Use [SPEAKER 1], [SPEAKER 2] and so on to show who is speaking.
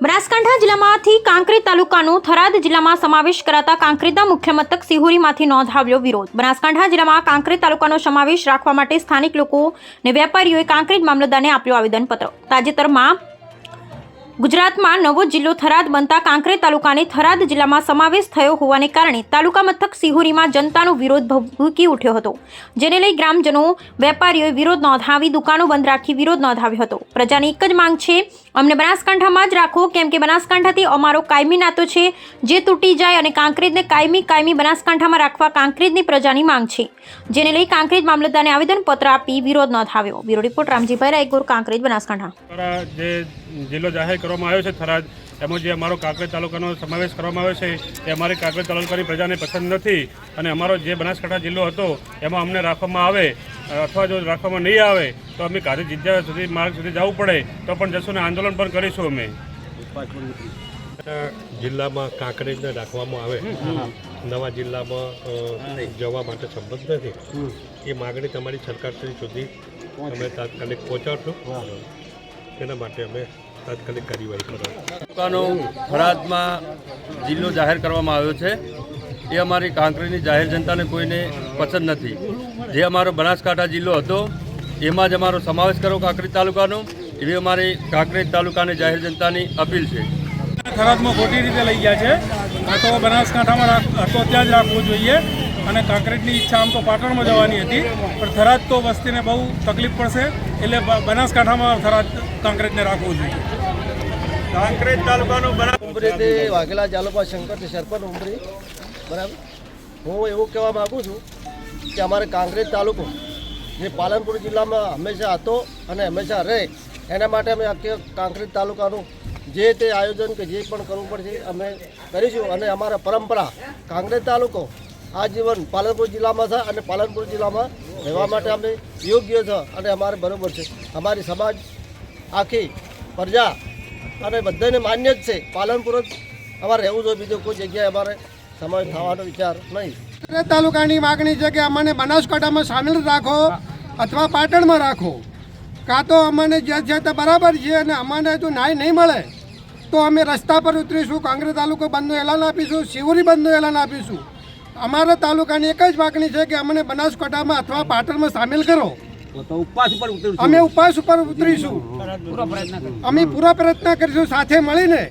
[SPEAKER 1] બનાસકાંઠા જિલ્લામાંથી કાંકરેજ તાલુકાનો થરાદ જિલ્લામાં સમાવેશ કરાતા કાંકરેજના મુખ્ય મથક સિહોરીમાંથી નોંધાવ્યો વિરોધ. બનાસકાંઠા જિલ્લામાં કાંકરી તાલુકાનો સમાવેશ રાખવા માટે સ્થાનિક લોકો અને વેપારીઓએ કાંકરેજ મામલતદારને આપ્યું આવેદનપત્ર. તાજેતરમાં ગુજરાતમાં નવો જિલ્લો થરાદ બનતા કાંકરે તાલુકાને થરાદ જિલ્લામાં સમાવેશ થયો હોવાને કારણે તાલુકા મથક સિહોરીમાં જનતાનો વિરોધ ભભૂકી ઉઠ્યો હતો. જેને લઈ ગ્રામજનો, વેપારીઓએ વિરોધ નોંધાવી, દુકાનો બંધ રાખી વિરોધ નોંધાવ્યો હતો. પ્રજાની એક જ માંગ છે, અમને બનાસકાંઠામાં જ રાખો, કેમ કે બનાસકાંઠાથી અમારો કાયમી નાતો છે, જે તૂટી જાય અને કાંકરેજને કાયમી કાયમી બનાસકાંઠામાં રાખવા કાંકરેજની પ્રજાની માંગ છે. જેને લઈ કાંકરેજ મામલતદારને આવેદનપત્ર આપી વિરોધ નોંધાવ્યો. Bureau report Ramjibhai Raigor, Kankrej, Banaskantha.
[SPEAKER 2] જે જિલ્લો જાહેર કરવામાં આવ્યો છે. થરાદ એમાં જે અમારો કાંકરેજ તાલુકાનો સમાવેશ કરવામાં આવ્યો છે એ અમારી કાંકરેજ તાલુકાની પ્રજાને પસંદ નથી. અને અમારો જે બનાસકાંઠા જિલ્લો હતો એમાં અમને રાખવામાં આવે અથવા જો રાખવામાં નહીં આવે તો અમે ગાંધી જિજ્જા સુધી માર્ગ સુધી જવું પડે તો પણ જશું ને આંદોલન પણ કરીશું અમે.
[SPEAKER 3] જિલ્લામાં કાંકરેજને રાખવામાં આવે નવા જિલ્લામાં જવા માટે સંબંધ નથી. એ માગણી તમારી સરકારશ્રી સુધી અમે તાત્કાલિક પહોંચાડશું. તેના માટે અમે તાત્કાલિક કાર્યવાહી કરો
[SPEAKER 4] તાલુકાનો થરાદમાં જિલ્લો જાહેર કરવામાં આવ્યો છે. એ અમારી કાંકરેજની જાહેર જનતાને કોઈને પસંદ નથી. જે અમારો બનાસકાંઠા જિલ્લો હતો એમાં જ અમારો સમાવેશ કરો કાંકરેજ તાલુકાનો. એવી અમારી કાંકરેજ તાલુકાની જાહેર જનતાની અપીલ છે.
[SPEAKER 5] થરાદમાં ખોટી રીતે લઈ ગયા છે. આ તો બનાસકાંઠામાં રાખ- હતો ત્યાં જ રાખવું જોઈએ. અને કાંકરેજની ઈચ્છા આમ તો પાટણમાં જવાની હતી. પણ થરાદ તો વસ્તીને બહુ તકલીફ પડશે. એટલે બનાસકાંઠામાં થરાદ કાંકરેજને રાખવું જોઈએ.
[SPEAKER 4] કાંકરેજ તાલુકાનું
[SPEAKER 6] ઉમરીથી વાઘેલા જાલોપા શંકરથી સરપંચ ઉમરી. બરાબર? હું એવું કહેવા માગું છું કે અમારે કાંકરેજ તાલુકો જે પાલનપુર જિલ્લામાં હંમેશા હતો અને હંમેશા રહે એના માટે અમે આખી કાંકરેજ તાલુકાનું જે તે આયોજન કે જે પણ કરવું પડશે અમે કરીશું અને અમારા પરંપરા કાંકરેજ તાલુકો આજીવન પાલનપુર જિલ્લામાં છે અને પાલનપુર જિલ્લામાં રહેવા માટે અમે યોગ્ય છે અને અમારે બરાબર છે. અમારી સમાજ આખી પ્રજા અને બધાને માન્ય જ છે. પાલનપુર જ અમારે રહેવું જોઈએ. બીજું કોઈ જગ્યાએ અમારે સમાવેશ થવાનો વિચાર નહીં.
[SPEAKER 7] તાલુકાની માગણી છે કે અમને બનાસકાંઠામાં સામેલ રાખો અથવા પાટણમાં રાખો. કાં તો અમને જે છે તે બરાબર છે અને અમને જો ન્યાય નહીં મળે, તો અમે રસ્તા પર ઉતરીશું. કાંગ્રેસ તાલુકો બંધનું એલાન આપીશું. શિવરી બંધનું એલાન આપીશું. અમારા તાલુકાની એક જ માગણી છે કે અમને બનાસકાંઠામાં અથવા પાટણમાં સામેલ કરો. અમે ઉપવાસ ઉપર ઉતરીશું. અમે પૂરા પ્રયત્ન કરીશું સાથે મળીને.